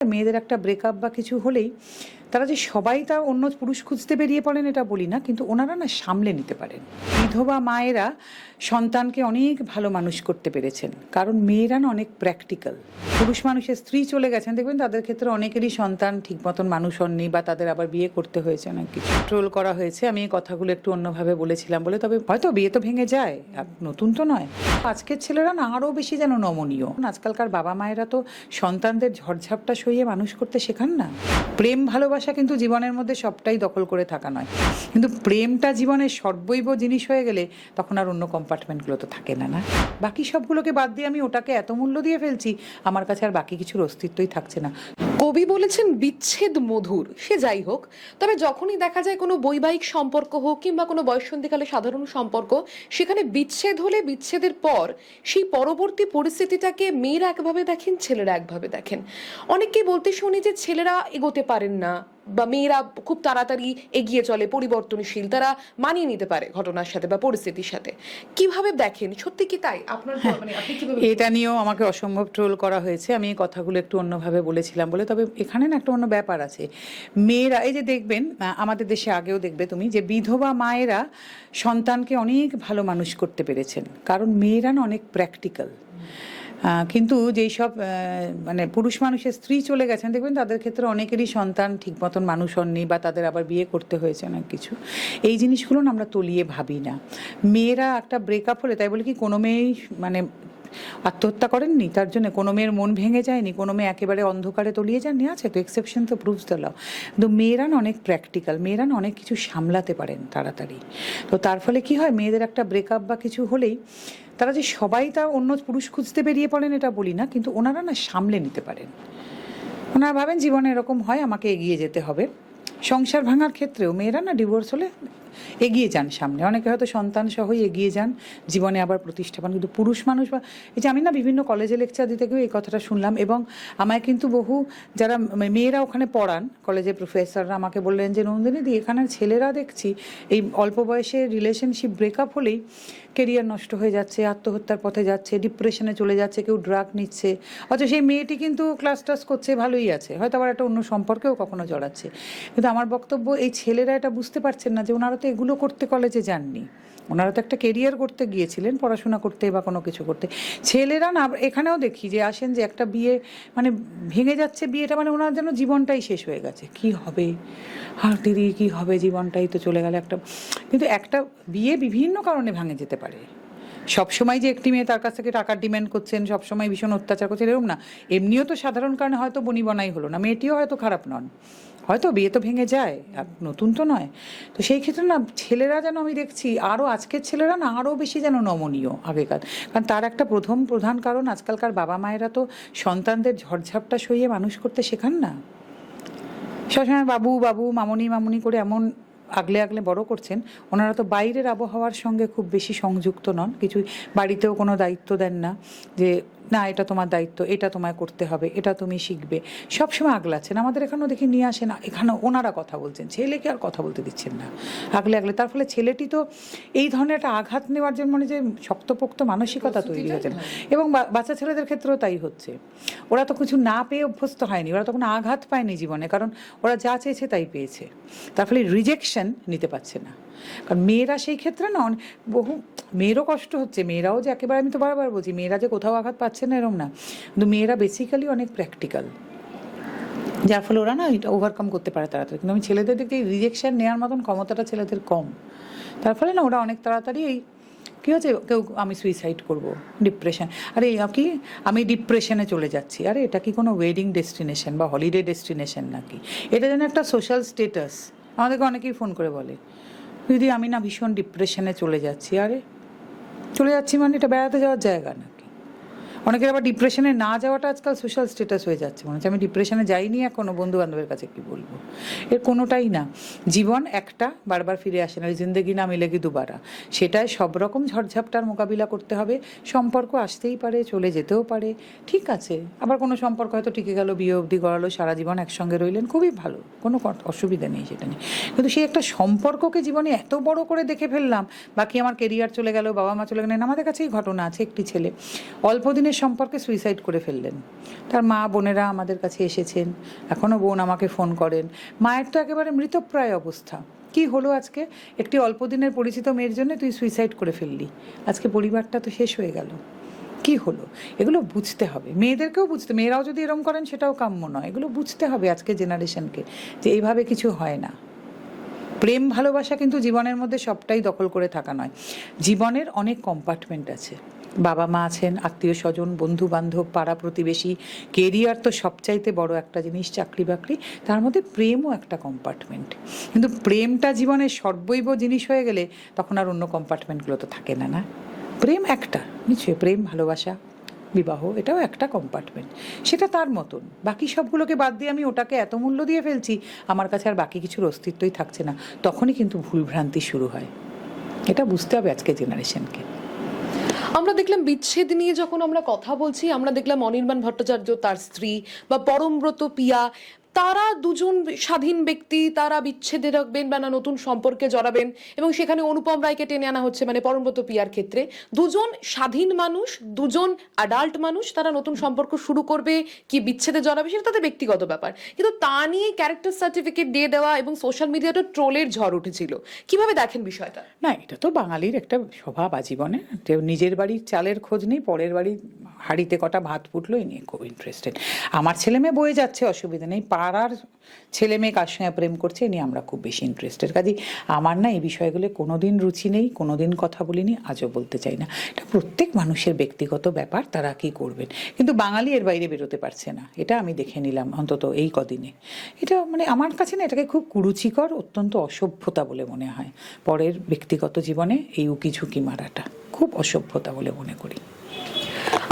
মেয়েদের একটা ব্রেকআপ বা কিছু হলেই তারা যে সবাই তা অন্য পুরুষ খুঁজতে বেরিয়ে পড়েন, এটা বলি না, কিন্তু ওনারা না সামলে নিতে পারেন। বিধবা মায়েরা সন্তানকে অনেক ভালো মানুষ করতে পেরেছেন, কারণ মেয়েরা না অনেক প্র্যাকটিক্যাল পুরুষ মানুষের স্ত্রী চলে গেছেন, দেখবেন তাদের ক্ষেত্রে অনেকেরই সন্তান ঠিক মতন মানুষ হননি বা তাদের আবার বিয়ে করতে হয়েছে, অনেক কিছু ট্রোল করা হয়েছে। আমি এই কথাগুলো একটু অন্যভাবে বলেছিলাম বলে, তবে হয়তো বিয়ে তো ভেঙে যায় নতুন তো নয়। আজকের ছেলেরা না আরও বেশি যেন নমনীয়। আজকালকার বাবা মায়েরা তো সন্তানদের ঝড়ঝাপটা সইয়ে মানুষ করতে শেখান না। প্রেম ভালোবাসা কিন্তু জীবনের মধ্যে সবটাই দখল করে থাকা নয়। কিন্তু প্রেমটা জীবনের সর্বৈব জিনিস হয়ে গেলে তখন আর অন্য কম্পার্টমেন্টগুলো তো থাকে না না? বাকি সবগুলোকে বাদ দিয়ে আমি ওটাকে এত মূল্য দিয়ে ফেলছি, আমার কাছে আর বাকি কিছুর অস্তিত্বই থাকছে না। কবি বলেছেন, বিচ্ছেদ মধুর। সে যাই হোক, তবে যখনই দেখা যায় কোনো বৈবাহিক সম্পর্ক হোক কিংবা কোনো বয়সন্ধিকালে সাধারণ সম্পর্ক, সেখানে বিচ্ছেদ হলে বিচ্ছেদের পর সেই পরবর্তী পরিস্থিতিটাকে মেয়েরা একভাবে দেখেন, ছেলেরা একভাবে দেখেন। অনেককেই বলতে শুনি যে ছেলেরা এগোতে পারেন না। বা মেয়েরা খুব তাড়াতাড়ি এগিয়ে চলে পরিবর্তনশীল তারা মানিয়ে নিতে পারে ঘটনার সাথে বা পরিস্থিতির সাথে। কীভাবে দেখেন? সত্যি কি তাই? আপনার মানে আপনি কীভাবে এটা নিয়েও আমাকে অসম্ভব ট্রোল করা হয়েছে। আমি এই কথাগুলো একটু অন্যভাবে বলেছিলাম বলে। তবে এখানে না একটা অন্য ব্যাপার আছে। মেয়েরা এই যে দেখবেন আমাদের দেশে আগেও দেখবে তুমি যে বিধবা মায়েরা সন্তানকে অনেক ভালো মানুষ করতে পেরেছেন। কারণ মেয়েরা না অনেক প্র্যাকটিক্যাল কিন্তু যেই সব মানে পুরুষ মানুষের স্ত্রী চলে গেছেন, দেখবেন তাদের ক্ষেত্রে অনেকেরই সন্তান ঠিক মতন মানুষ হননি বা তাদের আবার বিয়ে করতে হয়েছে অনেক কিছু। এই জিনিসগুলো আমরা তলিয়ে ভাবি না। মেয়েরা একটা ব্রেকআপ হলে তাই বলে কি কোনো মেয়েই মানে আত্মহত্যা করেননি? তার জন্য কোনো মেয়ের মন ভেঙে যায়নি? কোনো মেয়ে একেবারে অন্ধকারে তলিয়ে যাননি? আছে তো এক্সেপশন তো প্রুভস দ্য লাও কিন্তু মেয়েরা অনেক প্র্যাকটিক্যাল মেয়েরা অনেক কিছু সামলাতে পারেন তাড়াতাড়ি। তো তার ফলে কি হয়? মেয়েদের একটা ব্রেকআপ বা কিছু হলেই তারা যে সবাই তা অন্য পুরুষ খুঁজতে বেরিয়ে পড়েন এটা বলি না, কিন্তু ওনারা না সামলে নিতে পারেন। ওনারা ভাবেন জীবনে এরকম হয়, আমাকে এগিয়ে যেতে হবে। সংসার ভাঙার ক্ষেত্রেও মেয়েরা না ডিভোর্স হলে এগিয়ে যান সামনে। অনেকে হয়তো সন্তান সহই এগিয়ে যান, জীবনে আবার প্রতিষ্ঠা পান, কিন্তু পুরুষ মানুষ বা এই যে আমি না বিভিন্ন কলেজে লেকচার দিতে গিয়ে এই কথাটা শুনলাম এবং আমায় কিন্তু বহু যারা মেয়েরা ওখানে পড়ান কলেজের প্রফেসররা আমাকে বললেন যে, নন্দিনী দি, এখানের ছেলেরা দেখছি এই অল্প বয়সে রিলেশনশিপ ব্রেকআপ হলেই কেরিয়ার নষ্ট হয়ে যাচ্ছে, আত্মহত্যার পথে যাচ্ছে ডিপ্রেশনে চলে যাচ্ছে, কেউ ড্রাগ নিচ্ছে। অথচ সেই মেয়েটি কিন্তু ক্লাস টাস করছে, ভালোই আছে। হয়তো আবার একটা অন্য সম্পর্কেও কখনো জড়াচ্ছে। কিন্তু আমার বক্তব্য, এই ছেলেরা এটা বুঝতে পারছেন না যে ওনারা তো এগুলো করতে কলেজে যাননি। ওনারা তো একটা কেরিয়ার করতে গিয়েছিলেন, পড়াশোনা করতে বা কোনো কিছু করতে। ছেলেরা না, এখানেও দেখি যে আসেন যে একটা বিয়ে মানে ভেঙে যাচ্ছে বিয়েটা মানে ওনার যেন জীবনটাই শেষ হয়ে গেছে। কি হবে? আর দিদি কি হবে? জীবনটাই তো চলে গেল একটা। কিন্তু একটা বিয়ে বিভিন্ন কারণে ভাঙে যেতে পারে। সবসময় যে একটি মেয়ে তার কাছ থেকে টাকার ডিমান্ড করছেন, সবসময় ভীষণ অত্যাচার করছেন, এরকম না। এমনিও তো সাধারণ কারণে হয়তো বনিবনাই হলো না, মেয়েটিও হয়তো খারাপ নন। হয়তো বিয়ে তো ভেঙে যায়, আর নতুন তো নয়। তো সেই ক্ষেত্রে না, ছেলেরা যেন আমি দেখছি আরও আজকের ছেলেরা না আরও বেশি যেন নমনীয় আগেকার কারণ তার একটা প্রথম, প্রধান কারণ আজকালকার বাবা মায়েরা তো সন্তানদের ঝড়ঝাপটা সইয়ে মানুষ করতে শেখান না। সবসময় বাবু বাবু, মামনি মামনি করে এমন আগলে আগলে বড় করছেন ওনারা তো বাইরের আবহাওয়ার সঙ্গে খুব বেশি সংযুক্ত নন। কিছু বাড়িতেও কোনো দায়িত্ব দেন না যে না এটা তোমার দায়িত্ব এটা তোমায় করতে হবে এটা তুমি শিখবে। সবসময় আগলাচ্ছেন আমাদের এখানেও দেখি নিয়ে আসেন এখানে ওনারা কথা বলছেন ছেলেকে আর কথা বলতে দিচ্ছেন না। আগলে আগলে তার ফলে ছেলেটি তো এই ধরনের একটা আঘাত নেওয়ার জন্য মানে যে শক্তপোক্ত মানসিকতা তৈরি হয়েছে। এবং বা- বাচ্চা ছেলেদের ক্ষেত্রেও তাই হচ্ছে। ওরা তো কিছু না পেয়ে অভ্যস্ত হয়নি ওরা তো কোনো আঘাত পায়নি জীবনে কারণ ওরা যা চেয়েছে তাই পেয়েছে। তার ফলে রিজেকশন নিতে পারছে না। কারণ মেয়েরা সেই ক্ষেত্রে না বহু, মেয়েরও কষ্ট হচ্ছে, মেয়েরাও যে একেবারে আমি তো বারবার বলছি, মেয়েরা যে কোথাও আঘাত পাচ্ছে না এরম না। কিন্তু মেয়েরা বেসিক্যালি অনেক প্র্যাকটিক্যাল যার ফলে ওরা না এটা ওভারকাম করতে পারে তাড়াতাড়ি। কিন্তু আমি ছেলেদের দিকে রিজেকশন নেওয়ার মতন ক্ষমতাটা ছেলেদের কম। তার ফলে না ওরা অনেক তাড়াতাড়ি এই কী হচ্ছে, কেউ আমি সুইসাইড করব ডিপ্রেশন আরে এই কি? আমি ডিপ্রেশনে চলে যাচ্ছি। আরে এটা কি কোনো ওয়েডিং ডেস্টিনেশন বা হলিডে ডেস্টিনেশন নাকি? এটা যেন একটা সোশ্যাল স্টেটাস আমাদেরকে অনেকেই ফোন করে বলে, দিদি, আমি না ভীষণ ডিপ্রেশনে চলে যাচ্ছি। আরে, চলে যাচ্ছি মানে এটা বেড়াতে যাওয়ার জায়গা নাকি অনেকের আবার ডিপ্রেশনে না যাওয়াটা আজকাল সোশ্যাল স্ট্যাটাস হয়ে যাচ্ছে। মনে হচ্ছে আমি ডিপ্রেশনে যাইনি এখনও বন্ধু বান্ধবের কাছে কি বলব? এর কোনোটাই না। জীবন একটা, বারবার ফিরে আসে না। জিন্দগি না মিলেগি দুবারা? সেটাই সব রকম ঝড়ঝাপটার মোকাবিলা করতে হবে। সম্পর্ক আসতেই পারে, চলে যেতেও পারে। ঠিক আছে, আবার কোনো সম্পর্ক হয়তো টিকে গেল, বিয়ে অবধি গড়ালো, সারা জীবন একসঙ্গে রইলেন, খুবই ভালো। কোনো অসুবিধা নেই সেটা নিয়ে। কিন্তু সেই একটা সম্পর্ককে জীবনে এত বড় করে দেখে ফেললাম, বাকি আমার কেরিয়ার চলে গেল বাবা মা চলে গেলেন, আমাদের কাছেই ঘটনা আছে একটি ছেলে। অল্প দিনের প্রেমের সম্পর্কে সুইসাইড করে ফেললেন। তার মা, বোনেরা আমাদের কাছে এসেছেন। এখনও বোন আমাকে ফোন করেন। মায়ের তো একেবারে মৃতপ্রায় অবস্থা। কি হলো আজকে? একটি অল্প দিনের পরিচিত মেয়ের জন্য তুই সুইসাইড করে ফেললি। আজকে পরিবারটা তো শেষ হয়ে গেল। কি হলো? এগুলো বুঝতে হবে। মেয়েদেরকেও বুঝতে, মেয়েরাও যদি এরম করেন সেটাও কাম্য নয়। এগুলো বুঝতে হবে আজকে জেনারেশনকে যে এইভাবে কিছু হয় না। প্রেম, ভালোবাসা কিন্তু জীবনের মধ্যে সবটাই দখল করে থাকা নয়। জীবনের অনেক কম্পার্টমেন্ট আছে। বাবা মা আছেন, আত্মীয় স্বজন, বন্ধু বান্ধব, পাড়া প্রতিবেশী, কেরিয়ার তো সবচাইতে বড় একটা জিনিস, চাকরি বাকরি। তার মধ্যে প্রেমও একটা কম্পার্টমেন্ট কিন্তু প্রেমটা জীবনের সর্বৈব জিনিস হয়ে গেলে তখন আর অন্য কম্পার্টমেন্টগুলো তো থাকে না না? প্রেম একটা, নিশ্চয়ই প্রেম, ভালোবাসা, বিবাহ, এটাও একটা কম্পার্টমেন্ট সেটা তার মতন। বাকি সবগুলোকে বাদ দিয়ে আমি ওটাকে এত মূল্য দিয়ে ফেলছি, আমার কাছে আর বাকি কিছুর অস্তিত্বই থাকছে না। তখনই কিন্তু ভুলভ্রান্তি শুরু হয়। এটা বুঝতে হবে আজকে জেনারেশনকে আমরা দেখলাম বিচ্ছেদ নিয়ে যখন আমরা কথা বলছি, আমরা দেখলাম অনির্বাণ ভট্টাচার্য তার স্ত্রী বা পরমব্রত পিয়া তারা দুজন স্বাধীন ব্যক্তি, তারা বিচ্ছেদে রাখবেন বা না নতুন সম্পর্কে জড়াবেন এবং সেখানে অনুপম রায়কে টেনে আনা হচ্ছে মানে পরমব্রত পিয়ার ক্ষেত্রে। দুজন স্বাধীন মানুষ, দুজন অ্যাডাল্ট মানুষ, তারা নতুন সম্পর্ক শুরু করবে, কি বিচ্ছেদে জড়াবে সেটা তাদের ব্যক্তিগত ব্যাপার। কিন্তু তা নিয়ে ক্যারেক্টার সার্টিফিকেট দিয়ে দেওয়া এবং সোশ্যাল মিডিয়াতে ট্রোলের ঝড় উঠেছিল। কীভাবে দেখেন বিষয়টা? না, এটা তো বাঙালির একটা স্বভাব আজীবনে। নিজের বাড়ির চালের খোঁজ নেই, পরের বাড়ির হাঁড়িতে কটা ভাত ফুটলো এই নিয়ে খুব ইন্টারেস্টেড আমার ছেলে মেয়ে বয়ে যাচ্ছে, অসুবিধা নেই পাড়ার ছেলে মেয়ে কার সঙ্গে প্রেম করছে, এ নিয়ে আমরা খুব বেশি ইন্টারেস্টেড কাজে আমার না এই বিষয়গুলো কোনোদিন রুচি নেই, কোনোদিন কথা বলিনি, আজও বলতে চাই না। এটা প্রত্যেক মানুষের ব্যক্তিগত ব্যাপার, তারা কি করবেন? কিন্তু বাঙালি এর বাইরে বেরোতে পারছে না, এটা আমি দেখে নিলাম অন্তত এই কদিনে। এটা মানে আমার কাছে না এটাকে খুব কুরুচিকর, অত্যন্ত অসভ্যতা বলে মনে হয়। পরের ব্যক্তিগত জীবনে এই উকি ঝুঁকি মারাটা খুব অসভ্যতা বলে মনে করি।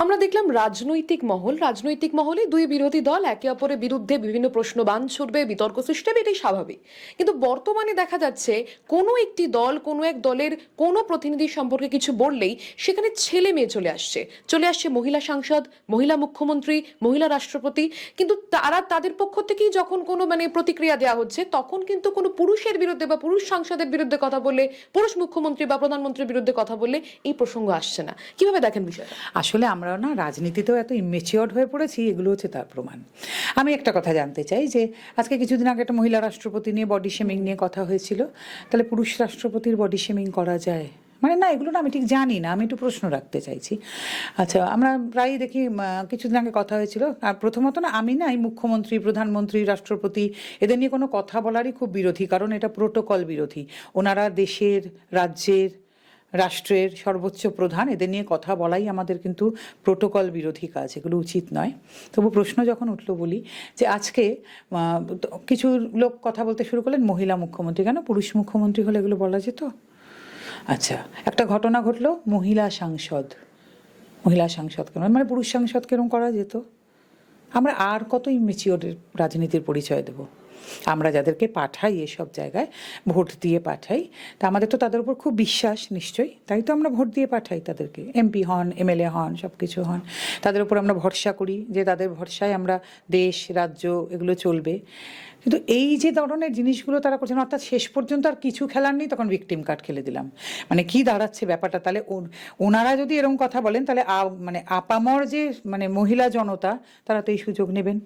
আমরা দেখলাম রাজনৈতিক মহল। রাজনৈতিক মহলে দুই বিরোধী দল একে অপরের বিরুদ্ধে বিভিন্ন প্রশ্ন বান ছুড়বে, বিতর্ক সৃষ্টি হবে, এটাই স্বাভাবিক। কিন্তু বর্তমানে দেখা যাচ্ছে কোনো একটি দল, কোনো এক দলের কোনো প্রতিনিধি সম্পর্কে কিছু বললেই সেখানে ছেলে মেয়ে চলে আসছে। চলে আসছে মহিলা সাংসদ, মহিলা মুখ্যমন্ত্রী, মহিলা রাষ্ট্রপতি। কিন্তু তারা তাদের পক্ষ থেকেই যখন কোনো মানে প্রতিক্রিয়া দেওয়া হচ্ছে, তখন কিন্তু কোনো পুরুষের বিরুদ্ধে বা পুরুষ সাংসদের বিরুদ্ধে কথা বললে, পুরুষ মুখ্যমন্ত্রী বা প্রধানমন্ত্রীর বিরুদ্ধে কথা বললে এই প্রসঙ্গ আসছে না। কীভাবে দেখেন বিষয়টা? আসলে আমরা না রাজনীতিতেও এত ইমেচিওর্ড হয়ে পড়েছি, এগুলো হচ্ছে তার প্রমাণ। আমি একটা কথা জানতে চাই যে, আজকে কিছুদিন আগে একটা মহিলা রাষ্ট্রপতি নিয়ে বডি শেমিং নিয়ে কথা হয়েছিল। তাহলে পুরুষ রাষ্ট্রপতির বডি শেমিং করা যায়? মানে না, এগুলো না আমি ঠিক জানি না, আমি একটু প্রশ্ন রাখতে চাইছি। আচ্ছা আমরা প্রায়ই দেখি কিছুদিন আগে কথা হয়েছিল। আর প্রথমত না, আমি না এই মুখ্যমন্ত্রী, প্রধানমন্ত্রী, রাষ্ট্রপতি, এদের নিয়ে কোনো কথা বলারই খুব বিরোধী, কারণ এটা প্রোটোকল বিরোধী। ওনারা দেশের, রাজ্যের রাষ্ট্রের সর্বোচ্চ প্রধান, এদের নিয়ে কথা বলাই আমাদের কিন্তু প্রোটোকল বিরোধী কাজ, এগুলো উচিত নয়। তবু প্রশ্ন যখন উঠল বলি যে আজকে কিছু লোক কথা বলতে শুরু করলেন, মহিলা মুখ্যমন্ত্রী। কেন? পুরুষ মুখ্যমন্ত্রী হলে এগুলো বলা যেত? আচ্ছা একটা ঘটনা ঘটলো, মহিলা সাংসদ। মহিলা সাংসদ কেন? মানে পুরুষ সাংসদ কেরম করা যেত? আমরা আর কত ইমেচিওর রাজনীতির পরিচয় দেব? আমরা যাদেরকে পাঠাই এসব জায়গায়, ভোট দিয়ে পাঠাই, তা আমাদের তো তাদের উপর খুব বিশ্বাস নিশ্চয়ই। তাই তো আমরা ভোট দিয়ে পাঠাই তাদেরকে। এমপি হন, এমএলএ হন সব কিছু হন। তাদের উপর আমরা ভরসা করি যে তাদের ভরসায় আমরা দেশ, রাজ্য এগুলো চলবে। কিন্তু এই যে ধরনের জিনিসগুলো তারা করছেন, অর্থাৎ শেষ পর্যন্ত আর কিছু খেলার নেই, তখন ভিকটিম কার্ড খেলে দিলাম। মানে কি দাঁড়াচ্ছে ব্যাপারটা? তাহলে ওন- ওনারা যদি এরকম কথা বলেন, তাহলে মানে আপামর যে মানে মহিলা জনতা, তারা তো এই সুযোগ নেবেন।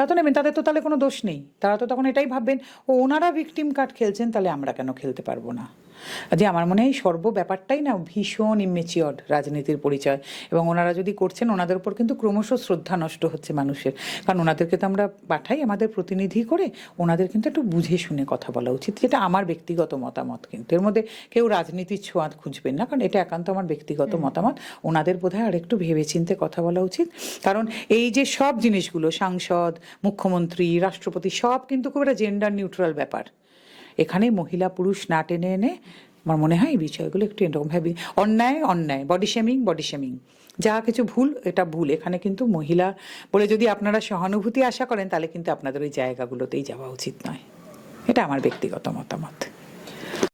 তারা তো নেবেন, তাদের তো তাহলে কোনো দোষ নেই। তারা তো তখন এটাই ভাববেন, ও, ওনারা ভিকটিম কার্ড খেলছেন, তাহলে আমরা কেন খেলতে পারব না? যে আমার মনে হয় এই সর্ব ব্যাপারটাই না ভীষণ ইমেচিওর্ড রাজনীতির পরিচয়। এবং ওনারা যদি করছেন ওনাদের উপর কিন্তু ক্রমশ শ্রদ্ধা নষ্ট হচ্ছে মানুষের। কারণ ওনাদেরকে তো আমরা পাঠাই আমাদের প্রতিনিধি করে ওনাদের কিন্তু একটু বুঝে শুনে কথা বলা উচিত যেটা আমার ব্যক্তিগত মতামত কিন্তু। এর মধ্যে কেউ রাজনীতির ছোঁয়া খুঁজবেন না কারণ এটা একান্ত আমার ব্যক্তিগত মতামত। ওনাদের বোধহয় আর একটু ভেবেচিন্তে কথা বলা উচিত। কারণ এই যে সব জিনিসগুলো সাংসদ মুখ্যমন্ত্রী রাষ্ট্রপতি সব কিন্তু খুব একটা জেন্ডার নিউট্রাল ব্যাপার। এখানে মহিলা পুরুষ না টেনে এনে আমার মনে হয় এই বিষয়গুলো একটু এরকম ভাবি অন্যায় অন্যায় বডি শেমিং বডি শেমিং যা কিছু ভুল, এটা ভুল। এখানে কিন্তু মহিলা বলে যদি আপনারা সহানুভূতি আশা করেন, তাহলে কিন্তু আপনাদের ওই জায়গাগুলোতেই যাওয়া উচিত নয়। এটা আমার ব্যক্তিগত মতামত।